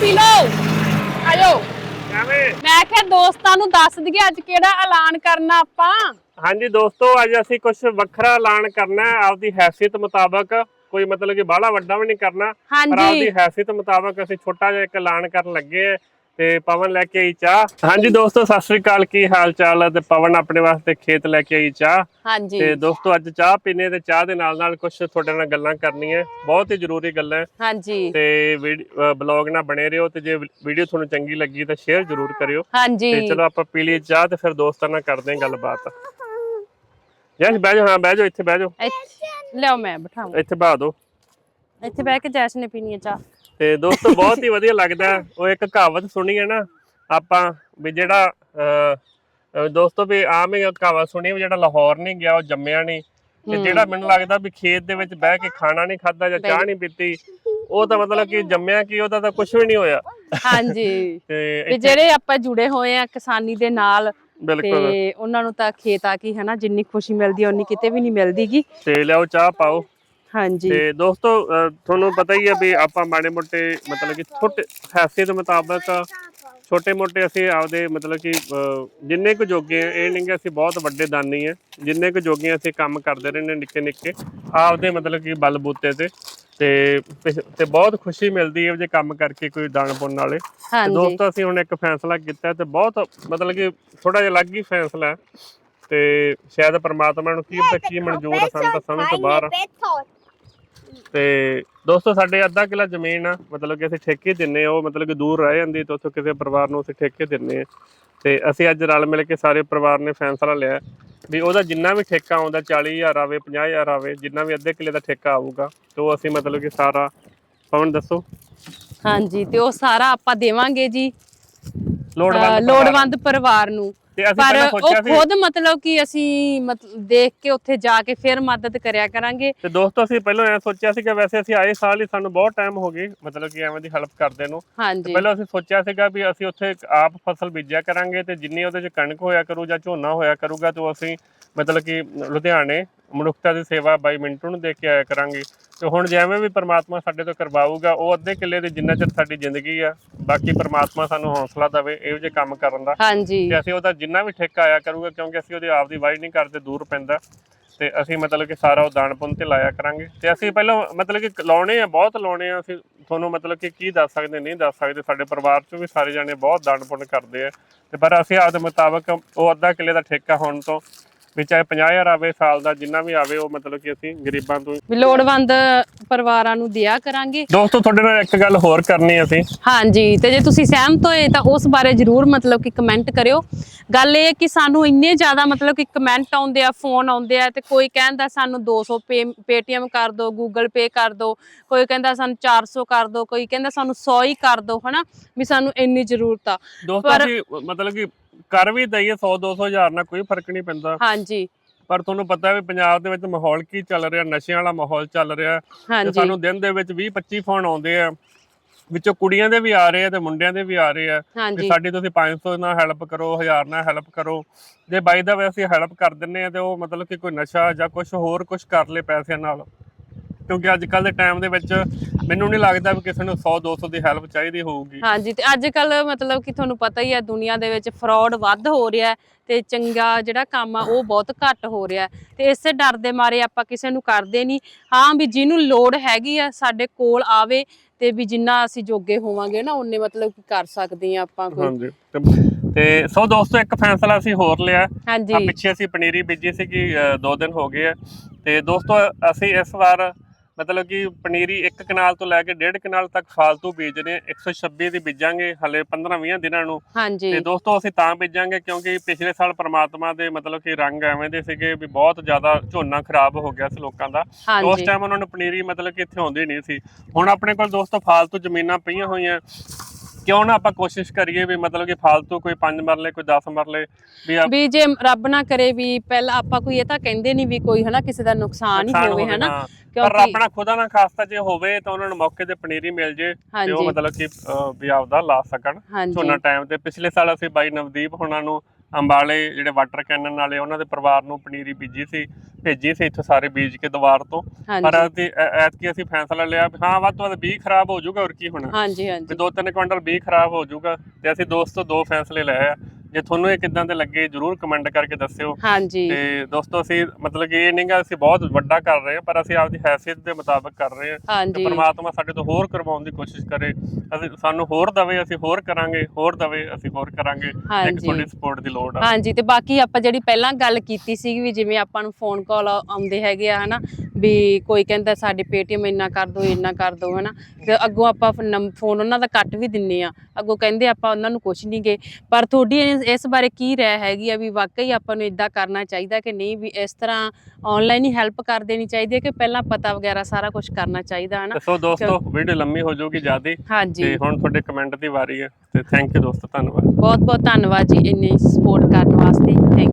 ਪੀ ਲਓ। ਆਜੋ। ਮੈਂ ਕਿਹਾ ਦੋਸਤਾਂ ਨੂੰ ਦੱਸ ਦਈਏ ਅੱਜ ਕਿਹੜਾ ਐਲਾਨ ਕਰਨਾ ਆਪਾਂ। ਹਾਂਜੀ ਦੋਸਤੋ ਅੱਜ ਅਸੀਂ ਕੁਝ ਵੱਖਰਾ ਐਲਾਨ ਕਰਨਾ ਹੈ। ਆਪਦੀ ਹੈਸੀਅਤ ਮੁਤਾਬਕ ਕੋਈ ਮਤਲਬ ਕਿ ਬਾਹਲਾ ਵੱਡਾ ਵੀ ਨਹੀਂ ਕਰਨਾ। ਪਰ ਹਾਂਜੀ। ਆਪਦੀ ਹੈਸੀਅਤ ਮੁਤਾਬਕ ਅਸੀਂ ਛੋਟਾ ਜਿਹਾ ਇੱਕ ਐਲਾਨ ਕਰਨ ਲੱਗੇ ਹਾਂ। ਤੇ ਪਵਨ ਲੈ ਕੇ ਆਈ ਚਾਹ। ਹਾਂਜੀ ਦੋਸਤੋ ਸਤਿ ਸ੍ਰੀ ਅਕਾਲ। ਕੀ ਹਾਲ ਚਾਲ ਹੈ ਤੇ ਪਵਨ ਆਪਣੇ ਵਾਸਤੇ ਖੇਤ ਲੈ ਕੇ ਆਈ ਚਾਹ। ਹਾਂਜੀ। ਤੇ ਦੋਸਤੋ ਅੱਜ ਚਾਹ ਪੀਨੇ ਤੇ ਚਾਹ ਦੇ ਨਾਲ ਨਾਲ ਕੁਝ ਤੁਹਾਡੇ ਨਾਲ ਗੱਲਾਂ ਕਰਨੀਆਂ। ਬਹੁਤ ਹੀ ਜ਼ਰੂਰੀ ਗੱਲਾਂ। ਹਾਂਜੀ। ਤੇ ਬਲੌਗ ਨਾਲ ਬਣੇ ਰਹੋ ਤੇ ਜੇ ਵੀਡੀਓ ਤੁਹਾਨੂੰ ਚੰਗੀ ਲੱਗੀ ਤਾਂ ਸ਼ੇਅਰ ਜ਼ਰੂਰ ਕਰਿਓ। ਹਾਂਜੀ। ਤੇ ਚਲੋ ਆਪਾਂ ਪੀ ਲਈ ਚਾਹ ਤੇ ਫਿਰ ਦੋਸਤਾਂ ਨਾਲ ਕਰਦੇ ਹਾਂ ਗੱਲਬਾਤ। ਜੈਸ ਬਹਿ ਜਾਓ ਹਾਂ ਬਹਿ ਜਾਓ ਇੱਥੇ ਬਹਿ ਇੱਥੇ- ਲਿਆਓ ਮੈਂ ਬਿਠਾਵਾਂ ਇੱਥੇ ਬਹਾ ਦਿਓ ਇੱਥੇ ਬਹਿ ਕੇ ਜੈਸ ਨੇ ਪੀਣੀ ਹੈ ਚਾਹ। ਤੇ ਦੋਸਤੋ ਬਹੁਤ ਹੀ ਵਧੀਆ ਲੱਗਦਾ। ਉਹ ਇੱਕ ਕਹਾਵਤ ਸੁਣੀ ਹੈ ਨਾ ਆਪਾਂ ਵੀ ਜਿਹੜਾ ਦੋਸਤੋ ਵੀ ਆਮ ਹੀ ਕਹਾਵਤ ਸੁਣੀ ਵੀ ਜਿਹੜਾ ਲਾਹੌਰ ਨਹੀਂ ਗਿਆ ਉਹ ਜੰਮਿਆ ਨਹੀਂ। ਤੇ। ਜਿਹੜਾ ਮੈਨੂੰ ਲੱਗਦਾ ਵੀ ਖੇਤ ਦੇ ਵਿੱਚ ਬਹਿ ਕੇ ਖਾਣਾ ਨਹੀਂ ਖਾਦਾ ਜਾਂ ਚਾਹ ਨਹੀਂ ਪੀਤੀ ਉਹ ਤਾਂ ਮਤਲਬ ਕਿ ਜੰਮਿਆ ਕੀ ਉਹਦਾ ਤਾਂ ਕੁਝ ਵੀ ਨਹੀਂ ਹੋਇਆ। ਹਾਂਜੀ। ਤੇ ਜਿਹੜੇ ਆਪਾਂ ਜੁੜੇ ਹੋਏ ਆ ਕਿਸਾਨੀ ਦੇ ਨਾਲ ਤੇ ਉਹਨਾਂ ਨੂੰ ਤਾਂ ਖੇਤ ਆ ਕੇ ਹਨਾ ਜਿੰਨੀ ਖੁਸ਼ੀ ਮਿਲਦੀ ਉਨੀ ਕਿਤੇ ਵੀ ਨਹੀਂ ਮਿਲਦੀਗੀ। ਤੇ ਲਿਆਓ ਚਾਹ ਪਾਓ। ਹਾਂਜੀ। ਤੇ ਦੋਸਤੋ ਤੁਹਾਨੂੰ ਪਤਾ ਹੀ ਹੈ ਵੀ ਆਪਾਂ ਮਾੜੇ ਮੋਟੇ ਮਤਲਬ ਕਿ ਛੋਟੇ ਹੈਸੀਅਤ ਮੁਤਾਬਕ ਛੋਟੇ ਮੋਟੇ ਅਸੀਂ ਆਪਦੇ ਮਤਲਬ ਕਿ ਜਿੰਨੇ ਕੁ ਜੋਗੇ ਆ ਇਹ ਨਹੀਂ ਕਿ ਅਸੀਂ ਬਹੁਤ ਵੱਡੇ ਦਾਨੀ ਆ ਜਿੰਨੇ ਕੁ ਜੋਗੇ ਆ ਅਸੀਂ ਕੰਮ ਕਰਦੇ ਰਹਿੰਦੇ ਨਿੱਕੇ ਨਿੱਕੇ ਆਪਦੇ ਮਤਲਬ ਕਿ ਬਲ ਬੂਤੇ ਤੇ। ਤੇ ਪਿਛ- ਤੇ ਬਹੁਤ ਖੁਸ਼ੀ ਮਿਲਦੀ ਹੈ ਜੇ ਕੰਮ ਕਰਕੇ ਕੋਈ ਦਾਨ ਪੁੰਨ ਵਾਲੇ। ਤੇ ਹਾਂਜੀ। ਦੋਸਤੋ ਅਸੀਂ ਹੁਣ ਇੱਕ ਫੈਸਲਾ ਕੀਤਾ ਤੇ ਬਹੁਤ ਮਤਲਬ ਕਿ ਥੋੜਾ ਜਿਹਾ ਅਲੱਗ ਹੀ ਫੈਸਲਾ ਹੈ। ਤੇ ਸ਼ਾਇਦ ਪ੍ਰਮਾਤਮਾ ਨੂੰ ਕੀ ਪਤਾ ਕੀ ਮਨਜ਼ੂਰ ਹੈ ਸਾਨੂੰ ਤਾਂ ਸਮਝ ਤੋਂ ਬਾਹਰ ਆ। ਤੇ ਦੋਸਤੋ ਸਾਡੇ ਅੱਧਾ ਕਿਲਾ ਜ਼ਮੀਨ ਆ ਮਤਲਬ ਕਿ ਅਸੀਂ ਠੇਕੇ ਦਿੰਨੇ ਆ ਉਹ ਮਤਲਬ ਕਿ ਦੂਰ ਰਹਿ ਜਾਂਦੀ ਤੇ ਉੱਥੋਂ ਕਿਸੇ ਪਰਿਵਾਰ ਨੂੰ ਅਸੀਂ ਠੇਕੇ ਦਿੰਨੇ ਆ। ਤੇ ਅਸੀਂ ਅੱਜ ਰਲ ਮਿਲ ਕੇ ਸਾਰੇ ਪਰਿਵਾਰ ਨੇ ਫੈਸਲਾ ਲਿਆ। ਵੀ ਉਹਦਾ ਜਿੰਨਾ ਵੀ ਠੇਕਾ ਆਉਂਦਾ 40000 ਆਵੇ 50000 ਆਵੇ ਜਿੰਨਾ ਵੀ ਅੱਧੇ ਕਿਲੇ ਦਾ ਠੇਕਾ ਆਊਗਾ ਤੇ ਉਹ ਅਸੀਂ ਮਤਲਬ ਕਿ ਸਾਰਾ ਪਵਨ ਦੱਸੋ? ਹਾਂਜੀ ਤੇ ਉਹ ਸਾਰਾ ਆਪਾਂ ਦੇਵਾਂਗੇ ਜੀ। ਲੋੜਵੰਦ ਲੋੜਵੰਦ ਪਰਿਵਾਰ ਨੂੰ। ਤੇ ਅਸੀਂ ਪਰ ਪਹਿਲਾਂ ਉਹ ਸੋਚਿਆ ਸੀ ਖੁਦ ਮਤਲਬ ਕਿ ਅਸੀਂ ਮਤਲਬ ਦੇਖ ਕੇ ਉੱਥੇ ਜਾ ਕੇ ਫਿਰ ਮਦਦ ਕਰਿਆ ਕਰਾਂਗੇ। ਤੇ ਦੋਸਤੋ ਅਸੀਂ ਪਹਿਲਾਂ ਐ ਸੋਚਿਆ ਸੀ ਕਿ ਵੈਸੇ ਅਸੀਂ ਆਏ ਸਾਲ ਹੀ ਸਾਨੂੰ ਬਹੁਤ ਟਾਈਮ ਹੋ ਗਈ ਮਤਲਬ ਕਿ ਐਵੇਂ ਦੀ ਹੈਲਪ ਕਰਦੇ ਨੂੰ। ਹਾਂਜੀ। ਪਹਿਲਾਂ ਅਸੀਂ ਸੋਚਿਆ ਸੀਗਾ ਵੀ ਅਸੀਂ ਉੱਥੇ ਇੱਕ ਆਪ ਫਸਲ ਬੀਜਿਆ ਕਰਾਂਗੇ ਤੇ ਜਿੰਨੀ ਉਹਦੇ ਚ ਕਣਕ ਹੋਇਆ ਕਰੂ ਜਾਂ ਝੋਨਾ ਹੋਇਆ ਕਰੂਗਾ ਤੇ ਉਹ ਅਸੀਂ ਮਤਲਬ ਕਿ ਲੁਧਿਆਣੇ ਮਨੁੱਖਤਾ ਦੀ ਸੇਵਾ ਬਾਈ ਮਿੰਟੂ ਨੂੰ ਦੇ ਕੇ ਆਇਆ ਕਰਾਂਗੇ। ਤੇ ਹੁਣ ਜਿਵੇਂ ਵੀ ਪ੍ਰਮਾਤਮਾ ਸਾਡੇ ਤੋਂ ਕਰਵਾਊਗਾ ਉਹ ਅੱਧੇ ਕਿੱਲੇ ਦੇ ਜਿੰਨਾ ਚਿਰ ਸਾਡੀ ਜ਼ਿੰਦਗੀ ਆ ਬਾਕੀ ਪ੍ਰਮਾਤਮਾ ਸਾਨੂੰ ਹੌਸਲਾ ਦੇਵੇ ਇਹੋ ਜਿਹੇ ਕੰਮ ਕਰਨ ਦਾ। ਹਾਂਜੀ। ਤੇ ਅਸੀਂ ਉਹਦਾ ਜਿੰਨਾ ਵੀ ਠੇਕਾ ਆਇਆ ਕਰੂਗਾ ਕਿਉਂਕਿ ਅਸੀਂ ਉਹਦੀ ਆਪ ਦੀ ਵਾਈ ਨਹੀਂ ਕਰਦੇ ਦੂਰ ਪੈਂਦਾ। ਤੇ ਅਸੀਂ ਮਤਲਬ ਕਿ ਸਾਰਾ ਉਹ ਦਾਨ ਪੁੰਨ ਤੇ ਲਾਇਆ ਕਰਾਂਗੇ। ਤੇ ਅਸੀਂ ਪਹਿਲਾਂ ਮਤਲਬ ਕਿ ਲਾਉਣੇ ਆ ਬਹੁਤ ਲਾਉਣੇ ਆ। ਅਸੀਂ ਤੁਹਾਨੂੰ ਮਤਲਬ ਕਿ ਕੀ ਦੱਸ ਸਕਦੇ ਨਹੀਂ ਦੱਸ ਸਕਦੇ। ਸਾਡੇ ਪਰਿਵਾਰ ਚੋਂ ਵੀ ਸਾਰੇ ਜਾਣੇ ਬਹੁਤ ਦਾਨ ਪੁੰਨ ਕਰਦੇ ਆ। ਤੇ ਪਰ ਅਸੀਂ ਆਪਦੇ ਮੁਤਾਬਕ ਉਹ ਅੱਧਾ ਕਿੱਲੇ ਦਾ ਠੇਕਾ ਹੋਣ ਤੋਂ ਵੀ ਚਾਹੇ 50000 ਆਵੇ ਸਾਲ ਦਾ ਜਿੰਨਾ ਵੀ ਆਵੇ ਉਹ ਮਤਲਬ ਕਿ ਅਸੀਂ ਗਰੀਬਾਂ ਤੋਂ ਵੀ ਲੋੜਵੰਦ ਪਰਿਵਾਰਾਂ ਨੂੰ ਦਿਆ ਕਰਾਂਗੇ। ਦੋਸਤੋ ਤੁਹਾਡੇ ਨਾਲ ਇੱਕ ਗੱਲ ਹੋਰ ਕਰਨੀ ਆ ਅਸੀਂ। ਹਾਂਜੀ ਤੇ ਜੇ ਤੁਸੀਂ ਸਹਿਮਤ ਹੋਏ ਤਾਂ ਉਸ ਬਾਰੇ ਜਰੂਰ ਮਤਲਬ ਕਿ ਕਮੈਂਟ ਕਰਿਓ। ਗੱਲ ਇਹ ਹੈ ਕਿ ਸਾਨੂੰ ਇੰਨੇ ਜ਼ਿਆਦਾ ਮਤਲਬ ਕਿ ਕਮੈਂਟ ਆਉਂਦੇ ਆ ਫੋਨ ਆਉਂਦੇ ਆ ਤੇ ਕੋਈ ਕਹਿੰਦਾ ਸਾਨੂੰ 200 ਪੇ ਪੇਟੀਐਮ ਕਰ ਦਿਓ ਗੂਗਲ ਪੇ ਕਰ ਦਿਓ ਕੋਈ ਕਹਿੰਦਾ ਸਾਨੂੰ 400 ਕਰ ਦਿਓ ਕੋਈ ਕਹਿੰਦਾ ਸਾਨੂੰ 100 ਹੀ ਕਰ ਦਿਓ ਹਨਾ? ਵੀ ਸਾਨੂੰ ਇੰਨੀ ਜ਼ਰੂਰਤ ਆ। ਦੋਸਤੋ ਅਸੀਂ ਮਤਲਬ ਕਿ ਕਰ ਵੀ ਦਈਏ 100 200 ਹਜ਼ਾਰ ਨਾਲ ਕੋਈ ਫ਼ਰਕ ਨਹੀਂ ਪੈਂਦਾ। ਹਾਂਜੀ। ਪਰ ਤੁਹਾਨੂੰ ਪਤਾ ਵੀ ਪੰਜਾਬ ਦੇ ਵਿੱਚ ਮਾਹੌਲ ਕੀ ਚੱਲ ਰਿਹਾ ਨਸ਼ਿਆਂ ਵਾਲਾ ਮਾਹੌਲ ਚੱਲ ਰਿਹਾ। ਤੇ ਹਾਂਜੀ। ਸਾਨੂੰ ਦਿਨ ਦੇ ਵਿੱਚ 20 25 ਫੋਨ ਆਉਂਦੇ ਆ। ਵਿੱਚੋਂ ਕੁੜੀਆਂ ਦੇ ਵੀ ਆ ਰਹੇ ਆ ਤੇ ਮੁੰਡਿਆਂ ਦੇ ਵੀ ਆ ਰਹੇ ਆ। ਕਿ ਹਾਂਜੀ। ਸਾਡੀ ਤੁਸੀਂ 500 ਨਾਲ ਹੈਲਪ ਕਰੋ 1000 ਨਾਲ ਹੈਲਪ ਕਰੋ। ਜੇ ਬਾਈ ਦਾ ਵੈਸੇ ਹੈਲਪ ਕਰ ਦਿੰਨੇ ਆ ਤੇ ਉਹ ਮਤਲਬ ਕਿ ਕੋਈ ਨਸ਼ਾ ਜਾਂ ਕੁਝ ਹੋਰ ਕੁਝ ਕਰ ਲੇ ਪੈਸਿਆਂ ਨਾਲ। ਕਿਉਂਕਿ ਅੱਜ ਕੱਲ ਦੇ ਟਾਈਮ ਦੇ ਵਿੱਚ ਮੈਨੂੰ ਨਹੀਂ ਲੱਗਦਾ ਵੀ ਕਿਸੇ ਨੂੰ 100 200 ਦੀ ਹੈਲਪ ਚਾਹੀਦੀ ਹੋਊਗੀ। ਹਾਂਜੀ ਤੇ ਅੱਜ ਕੱਲ ਮਤਲਬ ਕਿ ਤੁਹਾਨੂੰ ਪਤਾ ਹੀ ਹੈ ਦੁਨੀਆ ਦੇ ਵਿੱਚ ਫਰਾਡ ਵੱਧ ਹੋ ਰਿਹਾ ਤੇ ਚੰਗਾ ਜਿਹੜਾ ਕੰਮ ਆ ਉਹ ਬਹੁਤ ਘੱਟ ਹੋ ਰਿਹਾ ਤੇ ਇਸੇ ਡਰ ਦੇ ਮਾਰੇ ਆਪਾਂ ਕਿਸੇ ਨੂੰ ਕਰਦੇ ਨਹੀਂ। ਹਾਂ ਵੀ ਜਿਹਨੂੰ ਲੋੜ ਹੈਗੀ ਆ ਸਾਡੇ ਕੋਲ ਆਵੇ ਤੇ ਵੀ ਜਿੰਨਾ ਅਸੀਂ ਜੋਗੇ ਹੋਵਾਂਗੇ ਨਾ ਉਹਨੇ ਮਤਲਬ ਕਿ ਕਰ ਸਕਦੇ ਆ ਆਪਾਂ ਕੋਈ। ਹਾਂਜੀ ਤੇ- ਸੋ ਦੋਸਤੋ ਇੱਕ ਫੈਸਲਾ ਅਸੀਂ ਹੋਰ ਲਿਆ। ਹਾਂਜੀ। ਪਿੱਛੇ ਅਸੀਂ ਪਨੀਰੀ ਬੀਜੀ ਸੀ ਕਿ ਦੋ ਦਿਨ ਹੋ ਗਏ ਆ। ਤੇ ਦੋਸਤੋ ਅਸੀਂ ਇਸ ਵਾਰ ਮਤਲਬ ਕਿ ਪਨੀਰੀ ਇੱਕ ਕਨਾਲ ਤੋਂ ਲੈ ਕੇ ਡੇਢ ਕਨਾਲ ਤੱਕ ਫਾਲਤੂ ਬੀਜਦੇ ਆ 126 ਦੀ ਬੀਜਾਂਗੇ ਹਲੇ 15-20 ਦਿਨਾਂ ਨੂੰ। ਹਾਂਜੀ। ਤੇ ਦੋਸਤੋ ਅਸੀਂ ਤਾਂ ਬੀਜਾਂਗੇ ਕਿਉਂਕਿ ਪਿਛਲੇ ਸਾਲ ਪ੍ਰਮਾਤਮਾ ਦੇ ਮਤਲਬ ਕਿ ਰੰਗ ਐਵੇਂ ਦੇ ਸੀਗੇ ਵੀ ਬਹੁਤ ਜ਼ਿਆਦਾ ਝੋਨਾ ਖਰਾਬ ਹੋ ਗਿਆ ਸੀ ਲੋਕਾਂ ਦਾ। ਉਸ ਟਾਈਮ ਉਹਨਾਂ ਨੂੰ ਪਨੀਰੀ ਮਤਲਬ ਕਿ ਇੱਥੇ ਆਉਂਦੀ ਨਹੀਂ ਸੀ। ਹੁਣ ਆਪਣੇ ਕੋਲ ਦੋਸਤੋ ਫਾਲਤੂ ਜ਼ਮੀਨਾਂ ਪਈਆਂ ਹੋਈਆਂ। ਕਿਉਂ ਨਾ ਆਪਾਂ ਕੋਸ਼ਿਸ਼ ਕਰੀਏ ਵੀ ਮਤਲਬ ਕਿ ਫਾਲਤੂ ਕੋਈ 5 ਮਰਲੇ ਕੋਈ 10 ਮਰਲੇ ਵੀ ਆ- ਵੀ ਜੇ ਰੱਬ ਨਾ ਕਰੇ ਵੀ ਪਹਿਲਾਂ ਆਪਾਂ ਕੋਈ ਇਹ ਤਾਂ ਕਹਿੰਦੇ ਨਹੀਂ ਵੀ ਕੋਈ ਹਨਾ ਕਿਸੇ ਦਾ ਨੁਕਸਾਨ ਹੀ ਨੁਕਸਾਨ ਹੋਵੇ ਹੋਵੇ, ਹਨਾ ਹਾਂ। ਪਰ ਕਿਉਂਕਿ ਆਪਣਾ ਖੁਦਾ ਨਾ ਖਾਸਤਾ ਜੇ ਹੋਵੇ ਤਾਂ ਉਹਨਾਂ ਨੂੰ ਮੌਕੇ ਤੇ ਪਨੀਰੀ ਮਿਲ ਜੇ ਤੇ ਉਹ ਹਾਂਜੀ। ਮਤਲਬ ਕਿ ਅਹ, ਵੀ ਆਪਦਾ ਲਾ ਸਕਣ। ਹਾਂਜੀ। ਝੋਨਾ ਟਾਈਮ ਤੇ ਪਿਛਲੇ ਸਾਲ ਅਸੀਂ ਬਾਈ ਨਵਦੀਪ ਹੋਣਾ ਨੂੰ ਅੰਬਾਲੇ ਜਿਹੜੇ ਵਾਟਰ ਕੈਨਨ ਵਾਲੇ ਉਹਨਾਂ ਦੇ ਪਰਿਵਾਰ ਨੂੰ ਪਨੀਰੀ ਬੀਜੀ ਸੀ। ਭੇਜੀ ਸੀ ਇੱਥੇ ਸਾਰੇ ਬੀਜ ਕੇ ਦੀਵਾਰ ਤੋਂ। ਪਰ ਅਸੀਂ ਐਤਕੀ ਅਸੀਂ ਫੈਸਲਾ ਲਿਆ ਵੀ ਹਾਂ ਵੱਧ ਤੋਂ ਵੱਧ ਬੀਜ ਖਰਾਬ ਹੋ ਜਾਊਗਾ ਹੋਰ ਕੀ ਹੋਣਾ। ਹਾਂਜੀ ਵੀ ਹਾਂਜੀ ਦੋ ਤਿੰਨ ਕੁਇੰਟਲ ਬੀਜ ਖਰਾਬ ਹੋ ਜਾਊਗਾ ਤੇ ਅਸੀਂ ਦੋਸਤੋ ਦੋ ਫੈਸਲੇ ਲਏ ਆ। ਜੇ ਤੁਹਾਨੂੰ ਇਹ ਕਿਦਾਂ ਦੇ ਲੱਗੇ ਜਰੂਰ ਕਮੈਂਟ ਕਰਕੇ ਦੱਸਿਓ। ਹਾਂਜੀ। ਤੇ ਦੋਸਤੋ ਅਸੀਂ ਮਤਲਬ ਕਿ ਇਹ ਨਹੀਂਗਾ ਅਸੀਂ ਬਹੁਤ ਵੱਡਾ ਕਰ ਰਹੇ ਹਾਂ ਪਰ ਅਸੀਂ ਆਪਦੀ ਹੈਸੀਅਤ ਦੇ ਮੁਤਾਬਕ ਕਰ ਰਹੇ ਹਾਂ। ਤੇ ਪ੍ਰਮਾਤਮਾ ਸਾਡੇ ਤੋਂ ਹੋਰ ਕਰਵਾਉਣ ਦੀ ਕੋਸ਼ਿਸ਼ ਕਰੇ। ਅਸੀਂ ਸਾਨੂੰ ਹੋਰ ਦਵੇ ਅਸੀਂ ਹੋਰ ਕਰਾਂਗੇ ਹੋਰ ਦਵੇ ਅਸੀਂ ਹੋਰ ਕਰਾਂਗੇ। ਇੱਕ। ਤੁਹਾਡੀ ਸਪੋਰਟ ਦੀ ਲੋੜ ਆ। ਹਾਂਜੀ ਤੇ ਬਾਕੀ ਆਪਾਂ ਜਿਹੜੀ ਪਹਿਲਾਂ ਗੱਲ ਕੀਤੀ ਸੀ ਵੀ ਜਿਵੇਂ ਆਪਾਂ ਨੂੰ ਫੋਨ ਕਾਲ ਆਉਂਦੇ ਹੈਗੇ ਆ ਹਨਾ ਵੀ ਕੋਈ ਕਹਿੰਦਾ ਸਾਡੇ ਪੇਟੀਐਮ ਇੰਨਾ ਕਰ ਦਿਓ ਇੰਨਾ ਕਰ ਦਿਓ ਹਨਾ। ਤੇ ਅੱਗੋਂ ਆਪਾਂ ਫੋਨ ਉਹਨਾਂ ਦਾ ਕੱਟ ਵੀ ਦਿੰਨੇ ਆ। ਅੱਗੋਂ ਕਹਿੰਦੇ ਆਪਾਂ ਉਹਨਾਂ ਨੂੰ ਕੁਛ ਨਹੀਂ ਗੇ। ਪਰ ਤੁਹਾਡੀ ਇਸ- ਬਾਰੇ ਕੀ ਰਾਏ ਹੈਗੀ ਆ ਵੀ ਵਾਕਈ ਆਪਾਂ ਨੂੰ ਇਦਾਂ ਕਰਨਾ ਚਾਹੀਦਾ ਕਿ ਨਹੀਂ ਵੀ ਇਸ ਤਰ੍ਹਾਂ ਆਨਲਾਈਨ ਹੀ ਹੈਲਪ ਕਰ ਦੇਣੀ ਚਾਹੀਦੀ ਹੈ ਕਿ ਪਹਿਲਾਂ ਪਤਾ ਵਗੈਰਾ ਸਾਰਾ ਕੁਝ ਕਰਨਾ ਚਾਹੀਦਾ ਹਨਾ? ਸੋ ਦੋਸਤੋ ਵੀਡੀਓ ਲੰਮੀ ਹੋ ਜਾਊਗੀ ਜ਼ਿਆਦਾ। ਤੇ ਹੁਣ ਤੁਹਾਡੇ ਕਮੈਂਟ ਦੀ ਵਾਰੀ ਹੈ ਤੇ ਥੈਂਕ ਯੂ ਦੋਸਤੋ ਧੰਨਵਾਦ। ਬਹੁਤ ਬਹੁਤ ਧੰਨਵਾਦ ਜੀ ਇੰਨੀ ਸਪੋਰਟ ਕਰਨ ਵਾਸਤੇ। ਥੈਂਕ